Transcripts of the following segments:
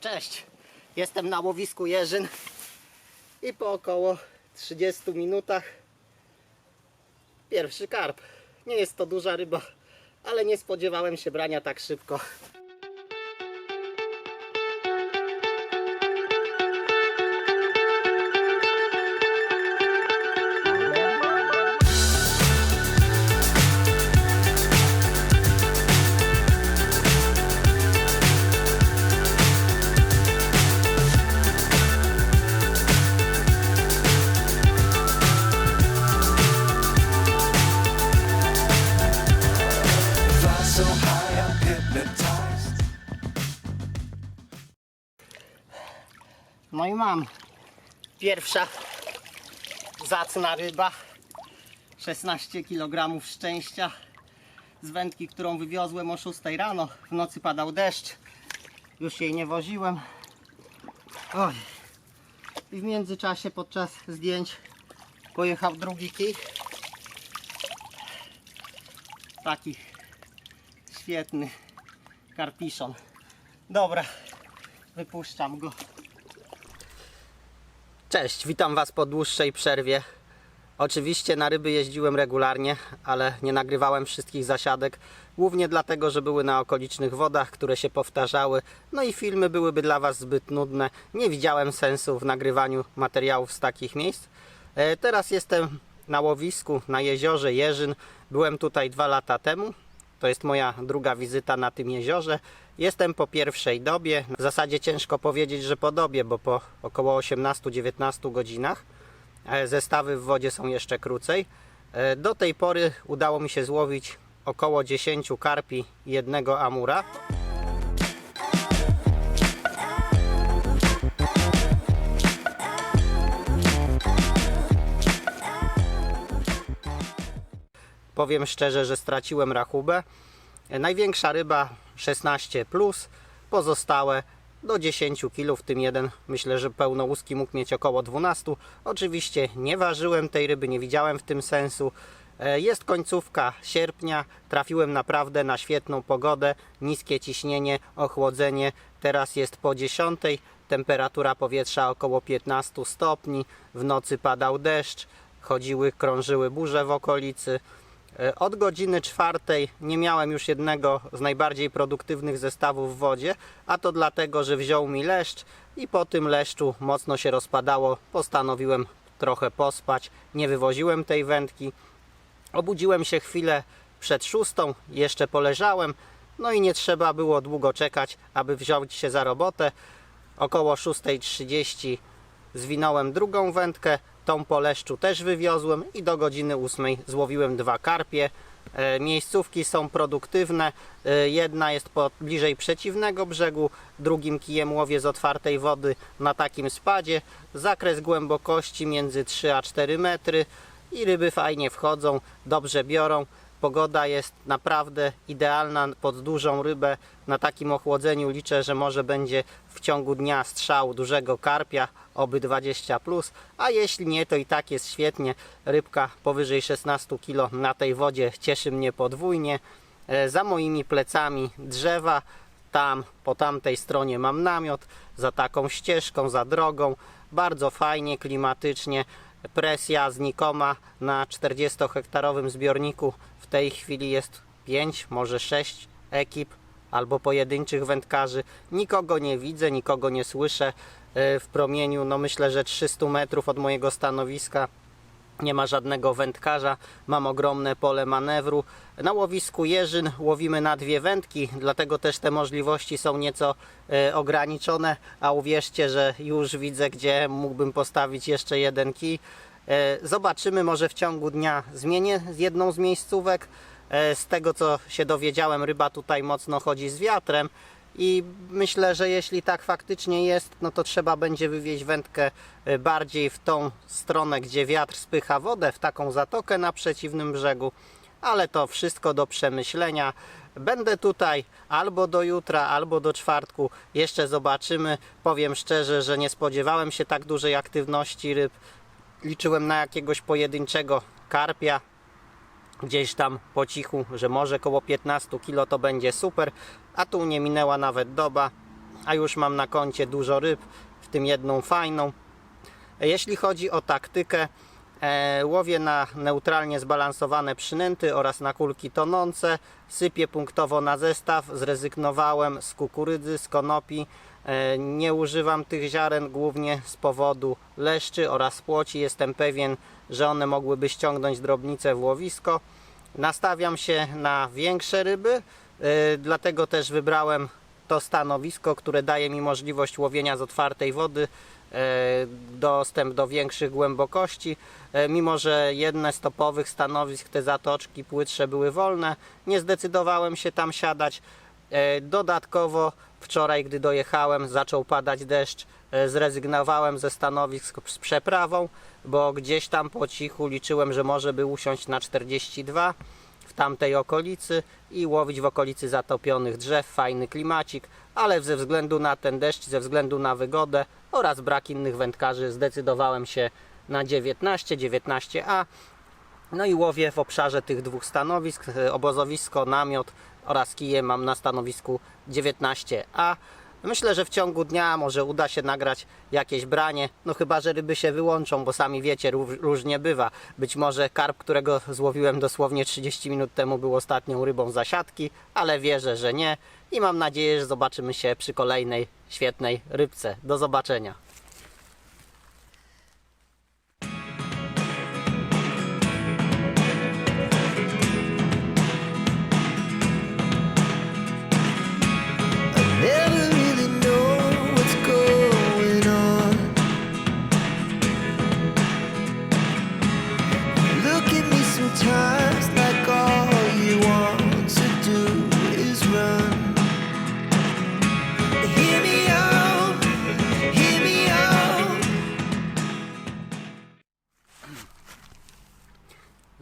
Cześć, jestem na łowisku Jerzyn i po około 30 minutach pierwszy karp. Nie jest to duża ryba, ale nie spodziewałem się brania tak szybko. I mam. Pierwsza zacna ryba. 16 kg szczęścia. Z wędki, którą wywiozłem o 6 rano. W nocy padał deszcz. Już jej nie woziłem. Oj. i w międzyczasie podczas zdjęć pojechał drugi kij. Taki świetny karpiszon. Dobra wypuszczam go Cześć, witam Was po dłuższej przerwie. Oczywiście na ryby jeździłem regularnie, ale nie nagrywałem wszystkich zasiadek, głównie dlatego, że były na okolicznych wodach, które się powtarzały, no i filmy byłyby dla Was zbyt nudne. Nie widziałem sensu w nagrywaniu materiałów z takich miejsc. E, Teraz jestem na łowisku na jeziorze Jerzyn. Byłem tutaj dwa lata temu. To jest moja druga wizyta na tym jeziorze. Jestem po pierwszej dobie. W zasadzie ciężko powiedzieć, że po dobie, bo po około 18-19 godzinach. E, Zestawy w wodzie są jeszcze krócej. E, Do tej pory udało mi się złowić około 10 karpi i jednego amura. Powiem szczerze, że straciłem rachubę. Największa ryba 16 plus, pozostałe do 10 kg, w tym jeden myślę, że pełnołuski mógł mieć około 12. Oczywiście nie ważyłem tej ryby, nie widziałem w tym sensu. E, Jest końcówka sierpnia, trafiłem naprawdę na świetną pogodę, niskie ciśnienie, ochłodzenie. Teraz jest po 10, temperatura powietrza około 15 stopni, w nocy padał deszcz, chodziły, krążyły burze w okolicy. E, Od godziny czwartej nie miałem już jednego z najbardziej produktywnych zestawów w wodzie, a to dlatego, że wziął mi leszcz i po tym leszczu mocno się rozpadało. Postanowiłem trochę pospać, nie wywoziłem tej wędki. Obudziłem się chwilę przed szóstą, jeszcze poleżałem, no i nie trzeba było długo czekać, aby wziąć się za robotę. Około 6.30 zwinąłem drugą wędkę, tą po leszczu też wywiozłem i do godziny 8 złowiłem dwa karpie. E, Miejscówki są produktywne. E, Jedna jest bliżej przeciwnego brzegu, drugim kijem łowię z otwartej wody na takim spadzie. Zakres głębokości między 3 a 4 metry i ryby fajnie wchodzą, dobrze biorą. Pogoda jest naprawdę idealna pod dużą rybę. Na takim ochłodzeniu liczę, że może będzie w ciągu dnia strzał dużego karpia, oby 20 plus, a jeśli nie, to i tak jest świetnie. Rybka powyżej 16 kg na tej wodzie cieszy mnie podwójnie. E, Za moimi plecami drzewa, tam po tamtej stronie mam namiot, za taką ścieżką, za drogą. Bardzo fajnie, klimatycznie. Presja znikoma na 40-hektarowym zbiorniku. Tej chwili jest 5, może 6 ekip albo pojedynczych wędkarzy. Nikogo nie widzę, nikogo nie słyszę e, w promieniu, no myślę, że 300 metrów od mojego stanowiska nie ma żadnego wędkarza, mam ogromne pole manewru. Na łowisku Jerzyn łowimy na dwie wędki, dlatego też te możliwości są nieco e, ograniczone, a uwierzcie, że już widzę, gdzie mógłbym postawić jeszcze jeden kij. E, Zobaczymy, może w ciągu dnia zmienię jedną z miejscówek. E, Z tego co się dowiedziałem, ryba tutaj mocno chodzi z wiatrem i myślę, że jeśli tak faktycznie jest, no to trzeba będzie wywieźć wędkę e, bardziej w tą stronę, gdzie wiatr spycha wodę, w taką zatokę na przeciwnym brzegu, ale to wszystko do przemyślenia. Będę tutaj albo do jutra, albo do czwartku. Jeszcze zobaczymy. Powiem szczerze, że nie spodziewałem się tak dużej aktywności ryb. Liczyłem na jakiegoś pojedynczego karpia, gdzieś tam po cichu, że może koło 15 kg to będzie super, a tu nie minęła nawet doba. a już mam na koncie dużo ryb, w tym jedną fajną. Jeśli chodzi o taktykę, e, łowię na neutralnie zbalansowane przynęty oraz na kulki tonące. Sypię punktowo na zestaw. Zrezygnowałem z kukurydzy, z konopi. E, nie używam tych ziaren głównie z powodu leszczy oraz płoci. Jestem pewien, że one mogłyby ściągnąć drobnicę w łowisko. Nastawiam się na większe ryby, e, dlatego też wybrałem to stanowisko, które daje mi możliwość łowienia z otwartej wody, e, dostęp do większych głębokości. Mimo, że jedne z topowych stanowisk, te zatoczki płytsze były wolne, nie zdecydowałem się tam siadać. Dodatkowo wczoraj, gdy dojechałem, zaczął padać deszcz. e, Zrezygnowałem ze stanowisk z przeprawą, bo gdzieś tam po cichu liczyłem, że może by usiąść na 42 w tamtej okolicy i łowić w okolicy zatopionych drzew, fajny klimacik, ale ze względu na ten deszcz, ze względu na wygodę oraz brak innych wędkarzy zdecydowałem się na 19, 19A. No i łowię w obszarze tych dwóch stanowisk, e, obozowisko, namiot oraz kije mam na stanowisku 19A. Myślę, że w ciągu dnia może uda się nagrać jakieś branie, no chyba, że ryby się wyłączą, bo sami wiecie, ró- różnie bywa. Być może karp, którego złowiłem dosłownie 30 minut temu był ostatnią rybą zasiadki, ale wierzę, że nie i mam nadzieję, że zobaczymy się przy kolejnej świetnej rybce. Do zobaczenia.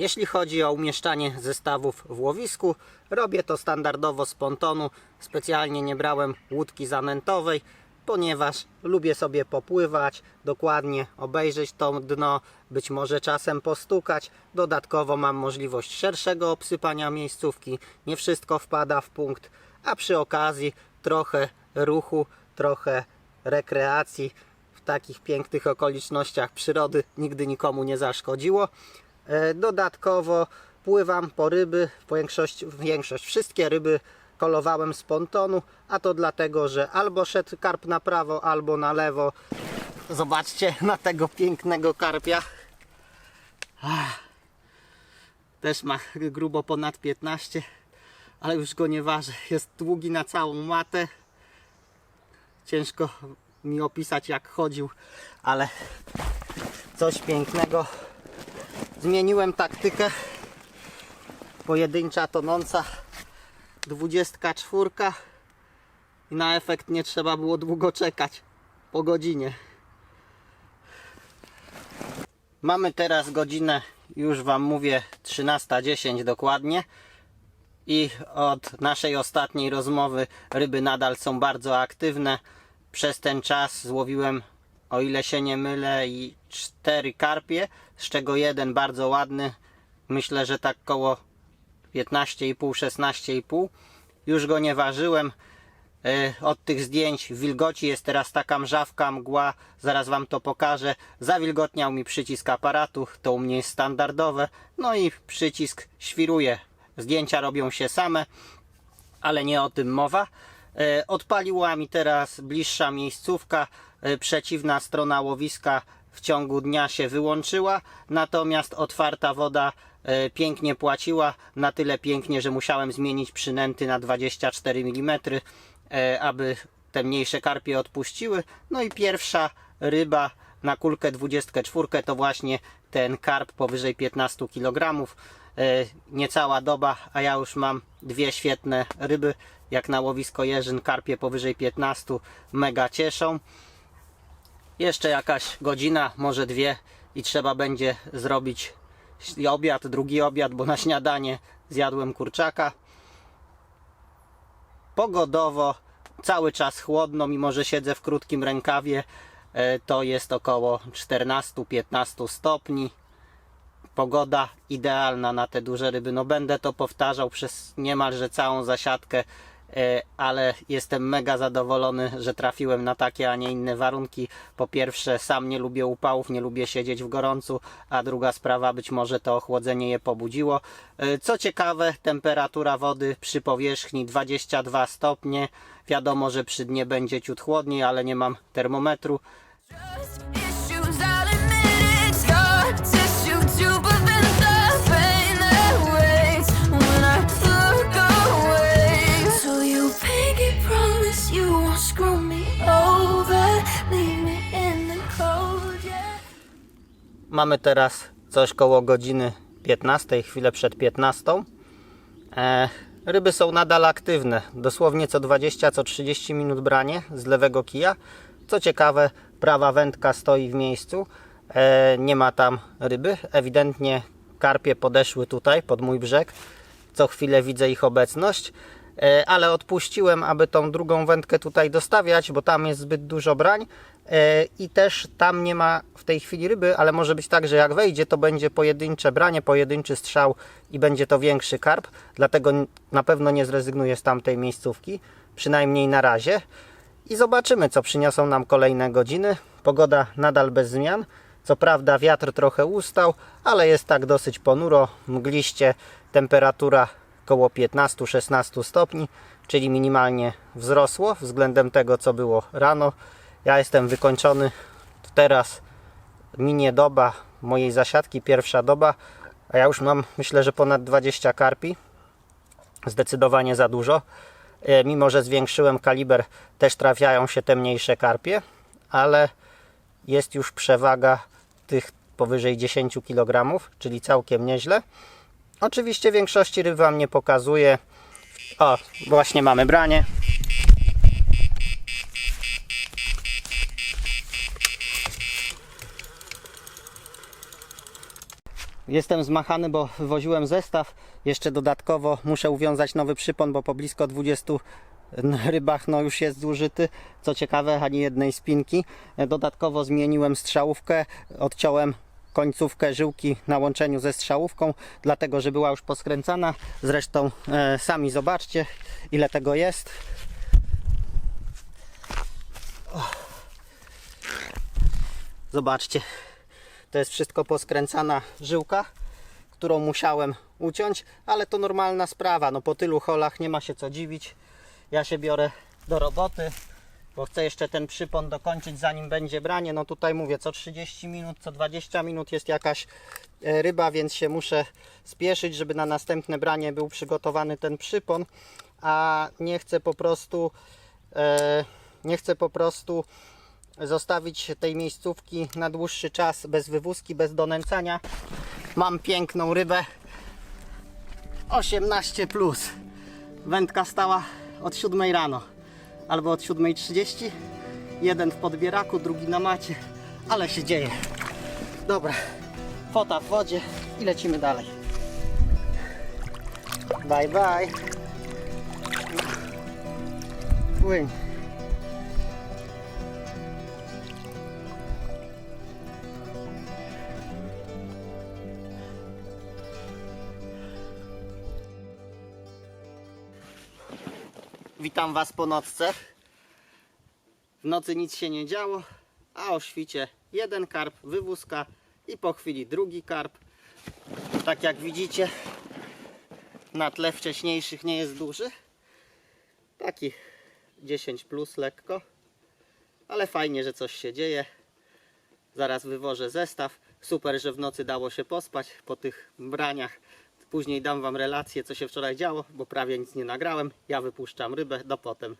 Jeśli chodzi o umieszczanie zestawów w łowisku, robię to standardowo z pontonu. Specjalnie nie brałem łódki zanętowej, ponieważ lubię sobie popływać, dokładnie obejrzeć to dno, być może czasem postukać. Dodatkowo mam możliwość szerszego obsypania miejscówki, nie wszystko wpada w punkt, a przy okazji trochę ruchu, trochę rekreacji w takich pięknych okolicznościach przyrody nigdy nikomu nie zaszkodziło. E, Dodatkowo pływam po ryby, większość, większość, wszystkie ryby kolowałem z pontonu, a to dlatego, że albo szedł karp na prawo, albo na lewo. Zobaczcie na tego pięknego karpia. Ach. Też ma grubo ponad 15, ale już go nie ważę. Jest długi na całą matę. Ciężko mi opisać jak chodził, ale coś pięknego. Zmieniłem taktykę. Pojedyncza tonąca 24 i na efekt nie trzeba było długo czekać po godzinie. Mamy teraz godzinę, już Wam mówię, 13.10 dokładnie. I od naszej ostatniej rozmowy ryby nadal są bardzo aktywne. Przez ten czas złowiłem, o ile się nie mylę, i cztery karpie, z czego jeden bardzo ładny. Myślę, że tak koło 15,5, 16,5. Już go nie ważyłem. E, Od tych zdjęć wilgoci jest teraz taka mrzawka, mgła, zaraz Wam to pokażę. Zawilgotniał mi przycisk aparatu, to u mnie jest standardowe. No i przycisk świruje. Zdjęcia robią się same, ale nie o tym mowa. E, Odpaliła mi teraz bliższa miejscówka, przeciwna strona łowiska w ciągu dnia się wyłączyła, natomiast otwarta woda e, pięknie płaciła, na tyle pięknie, że musiałem zmienić przynęty na 24 mm, e, aby te mniejsze karpie odpuściły. No i pierwsza ryba na kulkę 24 to właśnie ten karp powyżej 15 kg. E, Niecała doba, a ja już mam dwie świetne ryby. Jak na łowisko jeżyn, karpie powyżej 15 mega cieszą. Jeszcze jakaś godzina, może dwie i trzeba będzie zrobić obiad, drugi obiad, bo na śniadanie zjadłem kurczaka. Pogodowo cały czas chłodno, mimo że siedzę w krótkim rękawie, e, to jest około 14-15 stopni. Pogoda idealna na te duże ryby. No będę to powtarzał przez niemalże całą zasiadkę. E, ale jestem mega zadowolony, że trafiłem na takie, a nie inne warunki. Po pierwsze, sam nie lubię upałów, nie lubię siedzieć w gorącu, a druga sprawa, być może to ochłodzenie je pobudziło. E, Co ciekawe, temperatura wody przy powierzchni 22 stopnie. Wiadomo, że przy dnie będzie ciut chłodniej, ale nie mam termometru. Trust Mamy teraz coś koło godziny 15, chwilę przed 15. E, ryby są nadal aktywne, dosłownie co 20, co 30 minut branie z lewego kija. Co ciekawe, prawa wędka stoi w miejscu, e, nie ma tam ryby. Ewidentnie karpie podeszły tutaj pod mój brzeg. Co chwilę widzę ich obecność, e, ale odpuściłem, aby tą drugą wędkę tutaj dostawiać, bo tam jest zbyt dużo brań i też tam nie ma w tej chwili ryby, ale może być tak, że jak wejdzie, to będzie pojedyncze branie, pojedynczy strzał i będzie to większy karp, dlatego na pewno nie zrezygnuję z tamtej miejscówki, przynajmniej na razie. I zobaczymy, co przyniosą nam kolejne godziny. Pogoda nadal bez zmian. Co prawda wiatr trochę ustał, ale jest tak dosyć ponuro, mgliście, temperatura około 15-16 stopni, czyli minimalnie wzrosło względem tego, co było rano. Ja jestem wykończony. Teraz minie doba mojej zasiadki, pierwsza doba, a ja już mam myślę, że ponad 20 karpi. Zdecydowanie za dużo. E, Mimo, że zwiększyłem kaliber, też trafiają się te mniejsze karpie, ale jest już przewaga tych powyżej 10 kg, czyli całkiem nieźle. Oczywiście większości ryb Wam nie pokazuję. O, właśnie mamy branie. Jestem zmachany, bo wywoziłem zestaw. Jeszcze dodatkowo muszę uwiązać nowy przypon, bo po blisko 20 rybach no już jest zużyty. Co ciekawe, ani jednej spinki. Dodatkowo zmieniłem strzałówkę, odciąłem końcówkę żyłki na łączeniu ze strzałówką, dlatego że była już poskręcana. Zresztą e, sami zobaczcie, ile tego jest. Zobaczcie, to jest wszystko poskręcana żyłka, którą musiałem uciąć, ale to normalna sprawa. No po tylu holach nie ma się co dziwić. Ja się biorę do roboty, bo chcę jeszcze ten przypon dokończyć zanim będzie branie. No tutaj mówię, co 30 minut, co 20 minut jest jakaś e, ryba, więc się muszę spieszyć, żeby na następne branie był przygotowany ten przypon, a nie chcę po prostu e, nie chcę po prostu zostawić tej miejscówki na dłuższy czas bez wywózki, bez donęcania. Mam piękną rybę 18 plus. Wędka stała od 7 rano albo od 7.30. Jeden w podbieraku, drugi na macie, ale się dzieje. Dobra, fota w wodzie i lecimy dalej. Bye bye. Płyń. Witam Was po nocce. W nocy nic się nie działo, a o świcie jeden karp, wywózka i po chwili drugi karp. Tak jak widzicie, na tle wcześniejszych nie jest duży. Taki 10 plus lekko, ale fajnie, że coś się dzieje. Zaraz wywożę zestaw. Super, że w nocy dało się pospać po tych braniach. Później dam Wam relację, co się wczoraj działo, bo prawie nic nie nagrałem. Ja wypuszczam rybę, do potem.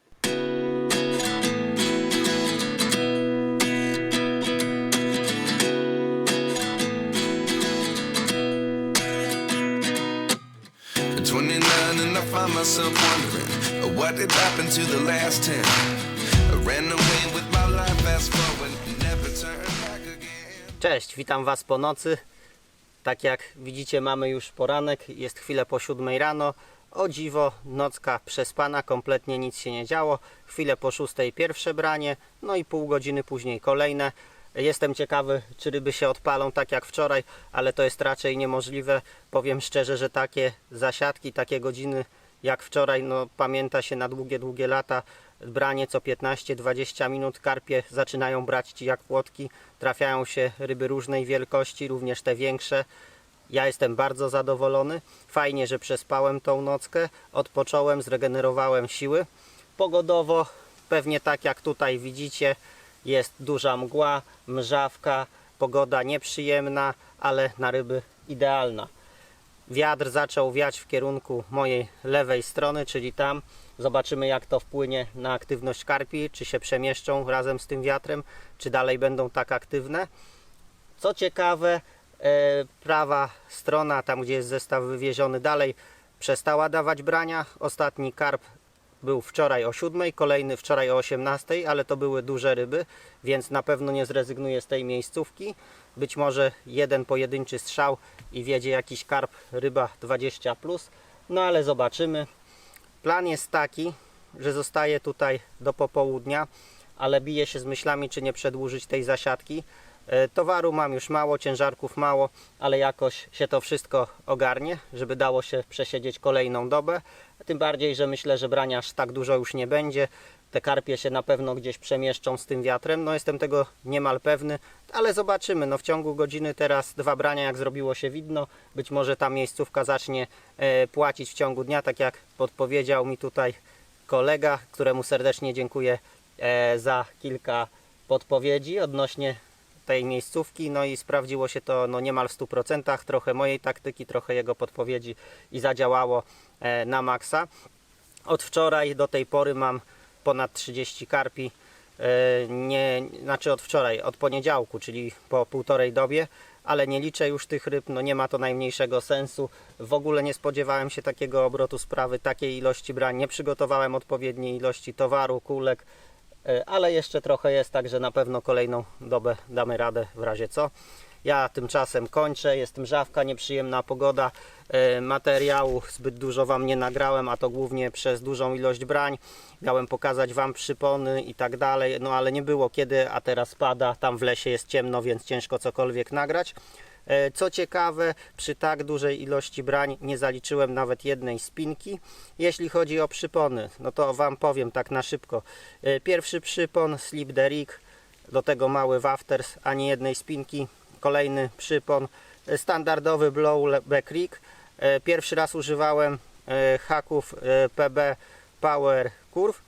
At 29 and I find myself wondering what did happen to the last 10. I ran away with my life, fast forward, never turn back again. Cześć, witam Was po nocy. Tak jak widzicie, mamy już poranek, jest chwilę po 7 rano. O dziwo, nocka przespana, kompletnie nic się nie działo. Chwilę po 6 pierwsze branie, no i pół godziny później kolejne. Jestem ciekawy, czy ryby się odpalą tak jak wczoraj, ale to jest raczej niemożliwe. Powiem szczerze, że takie zasiadki, takie godziny jak wczoraj, no pamięta się na długie, długie lata, branie co 15-20 minut, karpie zaczynają brać ci jak płotki, trafiają się ryby różnej wielkości, również te większe. Ja jestem bardzo zadowolony. Fajnie, że przespałem tą nockę, odpocząłem, zregenerowałem siły. Pogodowo, pewnie tak jak tutaj widzicie, jest duża mgła, mrzawka, pogoda nieprzyjemna, ale na ryby idealna. Wiatr zaczął wiać w kierunku mojej lewej strony, czyli tam. Zobaczymy jak to wpłynie na aktywność karpi, czy się przemieszczą razem z tym wiatrem, czy dalej będą tak aktywne. Co ciekawe, e, prawa strona, tam gdzie jest zestaw wywieziony dalej, przestała dawać brania. Ostatni karp był wczoraj o 7, kolejny wczoraj o 18, ale to były duże ryby, więc na pewno nie zrezygnuję z tej miejscówki. Być może jeden pojedynczy strzał i wiedzie jakiś karp, ryba 20+, plus. no ale zobaczymy. Plan jest taki, że zostaję tutaj do popołudnia, ale biję się z myślami, czy nie przedłużyć tej zasiadki. E, Towaru mam już mało, ciężarków mało, ale jakoś się to wszystko ogarnie, żeby dało się przesiedzieć kolejną dobę. Tym bardziej, że myślę, że brania aż tak dużo już nie będzie. Te karpie się na pewno gdzieś przemieszczą z tym wiatrem. No jestem tego niemal pewny, ale zobaczymy. No w ciągu godziny teraz dwa brania, jak zrobiło się widno. Być może ta miejscówka zacznie e, płacić w ciągu dnia, tak jak podpowiedział mi tutaj kolega, któremu serdecznie dziękuję e, za kilka podpowiedzi odnośnie tej miejscówki, no i sprawdziło się to no niemal w 100%, trochę mojej taktyki, trochę jego podpowiedzi i zadziałało e, na maksa. Od wczoraj do tej pory mam ponad 30 karpi, e, nie, znaczy od wczoraj, od poniedziałku, czyli po półtorej dobie, ale nie liczę już tych ryb, no nie ma to najmniejszego sensu. W ogóle nie spodziewałem się takiego obrotu sprawy, takiej ilości brań, nie przygotowałem odpowiedniej ilości towaru, kulek, E, ale jeszcze trochę jest, także na pewno kolejną dobę damy radę w razie co. Ja tymczasem kończę, jest mrzawka, nieprzyjemna pogoda, e, materiału zbyt dużo Wam nie nagrałem, a to głównie przez dużą ilość brań. Miałem pokazać Wam przypony i tak dalej, no ale nie było kiedy, a teraz pada, tam w lesie jest ciemno, więc ciężko cokolwiek nagrać. E, Co ciekawe, przy tak dużej ilości brań nie zaliczyłem nawet jednej spinki. Jeśli chodzi o przypony, no to Wam powiem tak na szybko. E, Pierwszy przypon, Slip Rig, do tego mały wafters, ani jednej spinki. Kolejny przypon, e, standardowy blow back rig. E, Pierwszy raz używałem e, haków PB Power Curve.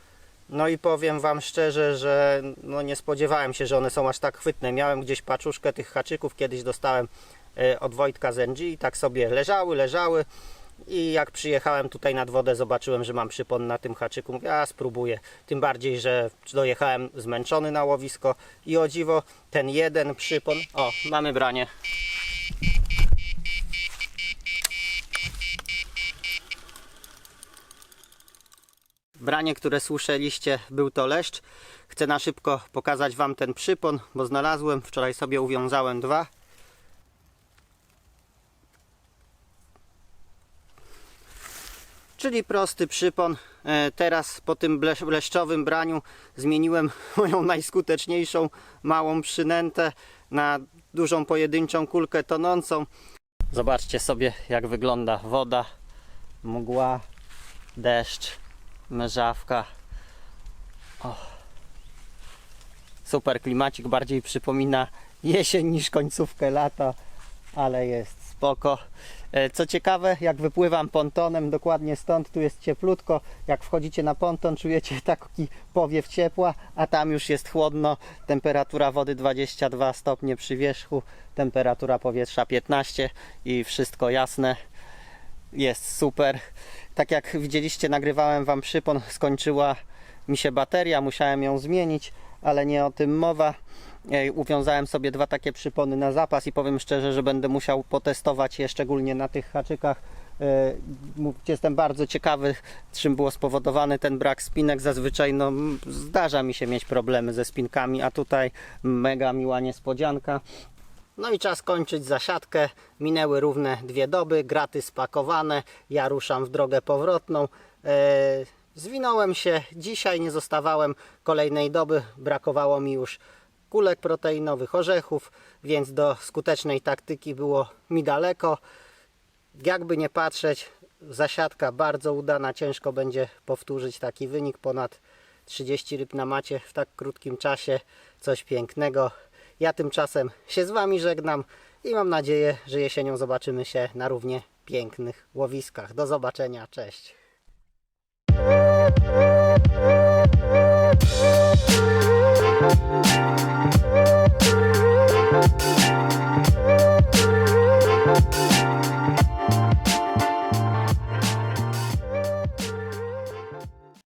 No i powiem Wam szczerze, że no nie spodziewałem się, że one są aż tak chwytne. Miałem gdzieś paczuszkę tych haczyków, kiedyś dostałem od Wojtka z NG i tak sobie leżały, leżały. I jak przyjechałem tutaj nad wodę, zobaczyłem, że mam przypon na tym haczyku. Mówię, a spróbuję. Tym bardziej, że dojechałem zmęczony na łowisko i o dziwo, ten jeden przypon. O, mamy branie. Branie, które słyszeliście, był to leszcz. Chcę na szybko pokazać Wam ten przypon, bo znalazłem. Wczoraj sobie uwiązałem dwa. Czyli prosty przypon. E, Teraz po tym ble- leszczowym braniu zmieniłem moją najskuteczniejszą małą przynętę na dużą pojedynczą kulkę tonącą. Zobaczcie sobie jak wygląda woda, mgła, deszcz, mrzawka. O. Super klimacik, bardziej przypomina jesień niż końcówkę lata, ale jest spoko. E, Co ciekawe, jak wypływam pontonem, dokładnie stąd, tu jest cieplutko. Jak wchodzicie na ponton, czujecie taki powiew ciepła, a tam już jest chłodno. Temperatura wody 22 stopnie przy wierzchu, temperatura powietrza 15 i wszystko jasne jest super. Tak jak widzieliście, nagrywałem Wam przypon, skończyła mi się bateria, musiałem ją zmienić, ale nie o tym mowa. Uwiązałem sobie dwa takie przypony na zapas i powiem szczerze, że będę musiał potestować je szczególnie na tych haczykach. E, Jestem bardzo ciekawy, czym było spowodowany ten brak spinek. Zazwyczaj no, zdarza mi się mieć problemy ze spinkami, a tutaj mega miła niespodzianka. No i czas kończyć zasiadkę. Minęły równe dwie doby, graty spakowane. Ja ruszam w drogę powrotną. E, zwinąłem się dzisiaj, nie zostawałem kolejnej doby. Brakowało mi już kulek proteinowych, orzechów, więc do skutecznej taktyki było mi daleko. Jakby nie patrzeć, zasiadka bardzo udana. Ciężko będzie powtórzyć taki wynik. Ponad 30 ryb na macie w tak krótkim czasie. Coś pięknego. Ja tymczasem się z Wami żegnam i mam nadzieję, że jesienią zobaczymy się na równie pięknych łowiskach. Do zobaczenia. Cześć.